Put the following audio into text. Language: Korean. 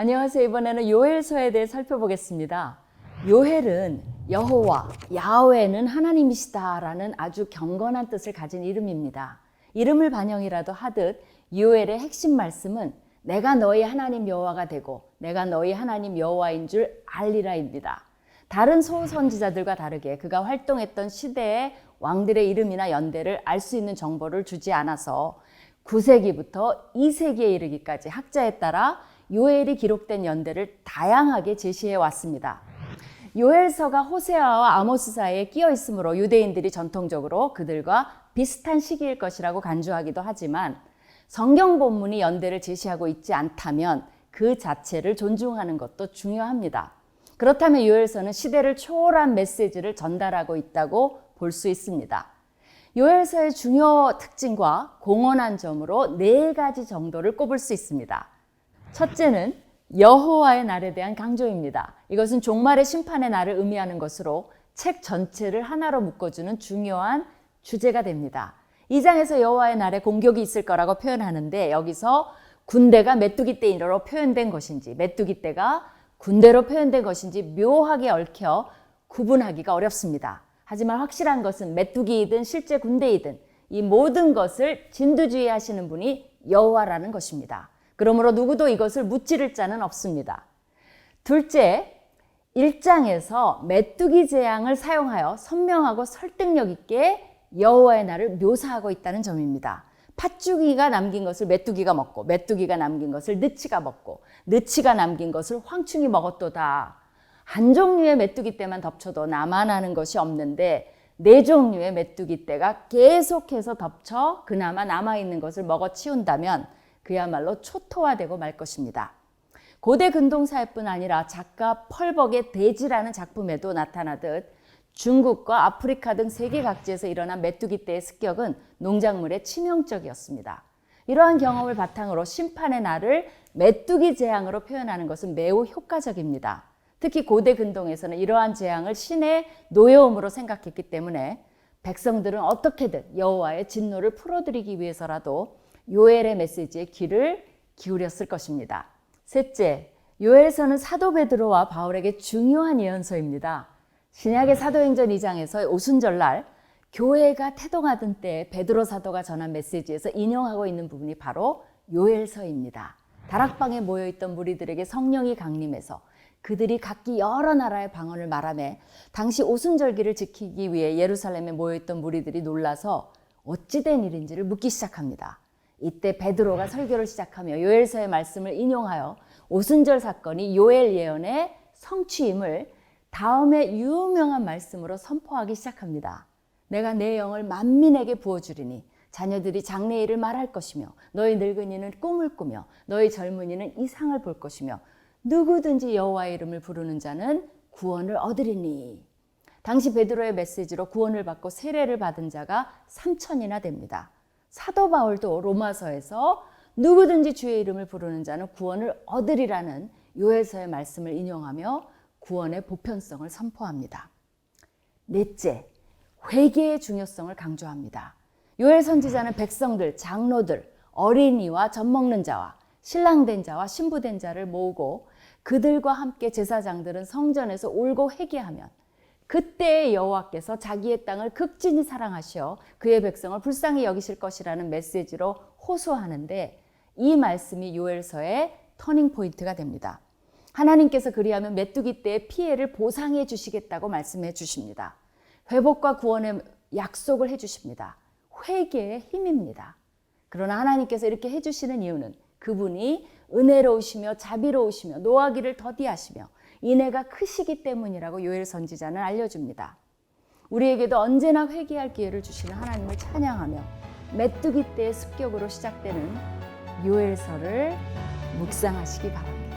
안녕하세요. 이번에는 요엘서에 대해 살펴보겠습니다. 요엘은 여호와, 야훼는 하나님이시다라는 아주 경건한 뜻을 가진 이름입니다. 이름을 반영이라도 하듯 요엘의 핵심 말씀은 내가 너희 하나님 여호와가 되고 내가 너희 하나님 여호와인 줄 알리라입니다. 다른 소선지자들과 다르게 그가 활동했던 시대의 왕들의 이름이나 연대를 알 수 있는 정보를 주지 않아서 9세기부터 2세기에 이르기까지 학자에 따라 요엘이 기록된 연대를 다양하게 제시해 왔습니다. 요엘서가 호세아와 아모스 사이에 끼어 있으므로 유대인들이 전통적으로 그들과 비슷한 시기일 것이라고 간주하기도 하지만 성경 본문이 연대를 제시하고 있지 않다면 그 자체를 존중하는 것도 중요합니다. 그렇다면 요엘서는 시대를 초월한 메시지를 전달하고 있다고 볼 수 있습니다. 요엘서의 중요 특징과 공헌한 점으로 네 가지 정도를 꼽을 수 있습니다. 첫째는 여호와의 날에 대한 강조입니다. 이것은 종말의 심판의 날을 의미하는 것으로 책 전체를 하나로 묶어주는 중요한 주제가 됩니다. 이 장에서 여호와의 날에 공격이 있을 거라고 표현하는데 여기서 군대가 메뚜기 떼로 표현된 것인지 메뚜기 떼가 군대로 표현된 것인지 묘하게 얽혀 구분하기가 어렵습니다. 하지만 확실한 것은 메뚜기이든 실제 군대이든 이 모든 것을 진두지휘 하시는 분이 여호와라는 것입니다. 그러므로 누구도 이것을 무찌를 자는 없습니다. 둘째, 1장에서 메뚜기 재앙을 사용하여 선명하고 설득력 있게 여호와의 날을 묘사하고 있다는 점입니다. 팥죽이가 남긴 것을 메뚜기가 먹고 메뚜기가 남긴 것을 느치가 먹고 느치가 남긴 것을 황충이 먹었도다. 한 종류의 메뚜기 떼만 덮쳐도 남아나는 것이 없는데 네 종류의 메뚜기 떼가 계속해서 덮쳐 그나마 남아 있는 것을 먹어 치운다면 그야말로 초토화되고 말 것입니다. 고대 근동사회뿐 아니라 작가 펄벅의 대지라는 작품에도 나타나듯 중국과 아프리카 등 세계 각지에서 일어난 메뚜기 떼의 습격은 농작물에 치명적이었습니다. 이러한 경험을 바탕으로 심판의 날을 메뚜기 재앙으로 표현하는 것은 매우 효과적입니다. 특히 고대 근동에서는 이러한 재앙을 신의 노여움으로 생각했기 때문에 백성들은 어떻게든 여호와의 진노를 풀어드리기 위해서라도 요엘의 메시지에 귀를 기울였을 것입니다. 셋째, 요엘서는 사도 베드로와 바울에게 중요한 예언서입니다. 신약의 사도행전 2장에서 오순절날 교회가 태동하던 때 베드로 사도가 전한 메시지에서 인용하고 있는 부분이 바로 요엘서입니다. 다락방에 모여있던 무리들에게 성령이 강림해서 그들이 각기 여러 나라의 방언을 말하며 당시 오순절기를 지키기 위해 예루살렘에 모여있던 무리들이 놀라서 어찌된 일인지를 묻기 시작합니다. 이때 베드로가 설교를 시작하며 요엘서의 말씀을 인용하여 오순절 사건이 요엘 예언의 성취임을 다음에 유명한 말씀으로 선포하기 시작합니다. 내가 내 영을 만민에게 부어주리니 자녀들이 장래일을 말할 것이며 너희 늙은이는 꿈을 꾸며 너희 젊은이는 이상을 볼 것이며 누구든지 여호와의 이름을 부르는 자는 구원을 얻으리니 당시 베드로의 메시지로 구원을 받고 세례를 받은 자가 3천이나 됩니다. 사도 바울도 로마서에서 누구든지 주의 이름을 부르는 자는 구원을 얻으리라는 요에서의 말씀을 인용하며 구원의 보편성을 선포합니다. 넷째, 회개의 중요성을 강조합니다. 요엘 선지자는 백성들, 장로들, 어린이와 젖 먹는 자와 신랑된 자와 신부된 자를 모으고 그들과 함께 제사장들은 성전에서 울고 회개하면 그때 여호와께서 자기의 땅을 극진히 사랑하시어 그의 백성을 불쌍히 여기실 것이라는 메시지로 호소하는데 이 말씀이 요엘서의 터닝 포인트가 됩니다. 하나님께서 그리하면 메뚜기 때의 피해를 보상해 주시겠다고 말씀해 주십니다. 회복과 구원의 약속을 해 주십니다. 회개의 힘입니다. 그러나 하나님께서 이렇게 해 주시는 이유는 그분이 은혜로우시며 자비로우시며 노하기를 더디하시며 인애가 크시기 때문이라고 요엘 선지자는 알려줍니다. 우리에게도 언제나 회개할 기회를 주시는 하나님을 찬양하며 메뚜기 때의 습격으로 시작되는 요엘서를 묵상하시기 바랍니다.